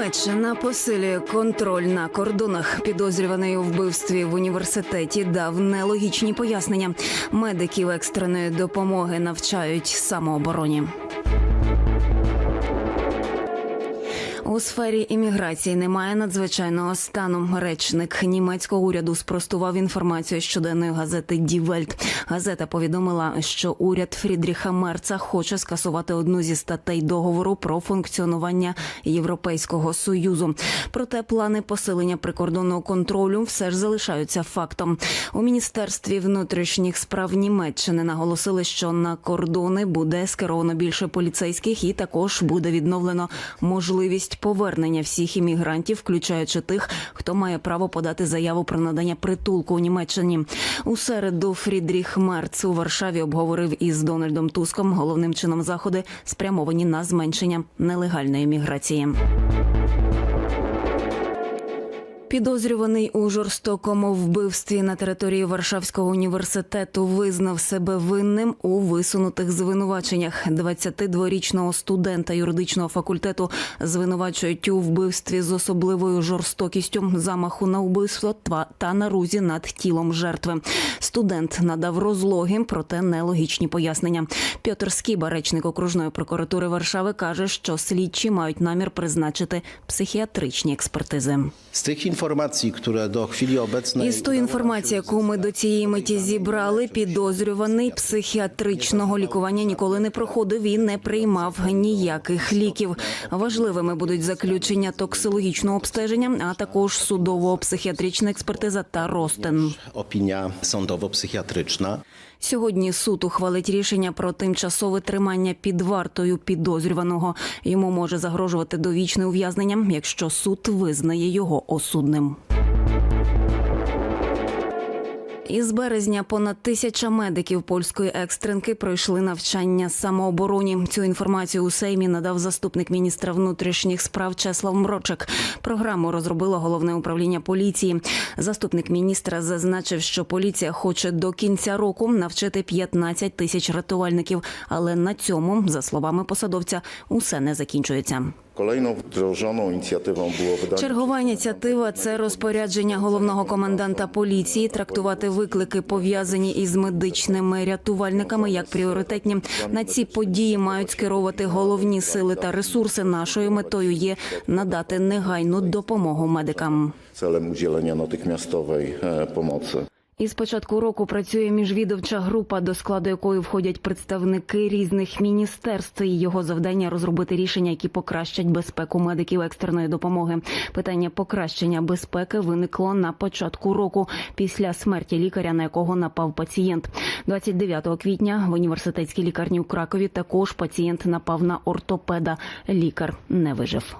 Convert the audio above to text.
Німеччина посилює контроль на кордонах. Підозрюваний у вбивстві в університеті дав нелогічні пояснення. Медиків екстреної допомоги навчають самообороні. У сфері імміграції немає надзвичайного стану. Речник німецького уряду спростував інформацію щоденної газети Die. Газета повідомила, що уряд Фрідріха Мерца хоче скасувати одну зі статей договору про функціонування Європейського союзу. Проте плани посилення прикордонного контролю все ж залишаються фактом. У міністерстві внутрішніх справ Німеччини наголосили, що на кордони буде скеровано більше поліцейських, і також буде відновлено можливість повернення всіх іммігрантів, включаючи тих, хто має право подати заяву про надання притулку у Німеччині. У середу Фрідріх Мерц у Варшаві обговорив із Дональдом Туском головним чином заходи, спрямовані на зменшення нелегальної міграції. Підозрюваний у жорстокому вбивстві на території Варшавського університету визнав себе винним у висунутих звинуваченнях. 22-річного студента юридичного факультету звинувачують у вбивстві з особливою жорстокістю, замаху на вбивство та нарузі над тілом жертви. Студент надав розлоги, проте нелогічні пояснення. Пьотр Скіба, речник окружної прокуратури Варшави, каже, що слідчі мають намір призначити психіатричні експертизи. Z tych informacji, które do chwili obecnej. Із тої інформації, яку ми до цієї миті зібрали, підозрюваний психіатричного лікування ніколи не проходив і не приймав ніяких ліків. Важливими будуть заключення токсикологічного обстеження, а також судово-психіатрична експертиза та ростин. Opinia sądowo-psychiatryczna. Сьогодні суд ухвалить рішення про тимчасове тримання під вартою підозрюваного. Йому може загрожувати довічне ув'язнення, якщо суд визнає його осудним. Із березня понад тисяча медиків польської екстренки пройшли навчання самообороні. Цю інформацію у Сеймі надав заступник міністра внутрішніх справ Чеслав Мрочек. Програму розробило головне управління поліції. Заступник міністра зазначив, що поліція хоче до кінця року навчити 15 тисяч рятувальників. Але на цьому, за словами посадовця, усе не закінчується. Kolejną wdrożoną inicjatywą było wydanie Чергова ініціатива це розпорядження головного коменданта поліції трактувати виклики пов'язані із медичними рятувальниками як пріоритетні. На ці події мають скеровувати головні сили та ресурси. Нашою метою є надати негайну допомогу медикам. udzielenia natychmiastowej e, pomocy. Із початку року працює міжвідомча група, до складу якої входять представники різних міністерств. І його завдання розробити рішення, які покращать безпеку медиків екстреної допомоги. Питання покращення безпеки виникло на початку року після смерті лікаря, на якого напав пацієнт. 29 квітня в університетській лікарні у Кракові також пацієнт напав на ортопеда. Лікар не вижив.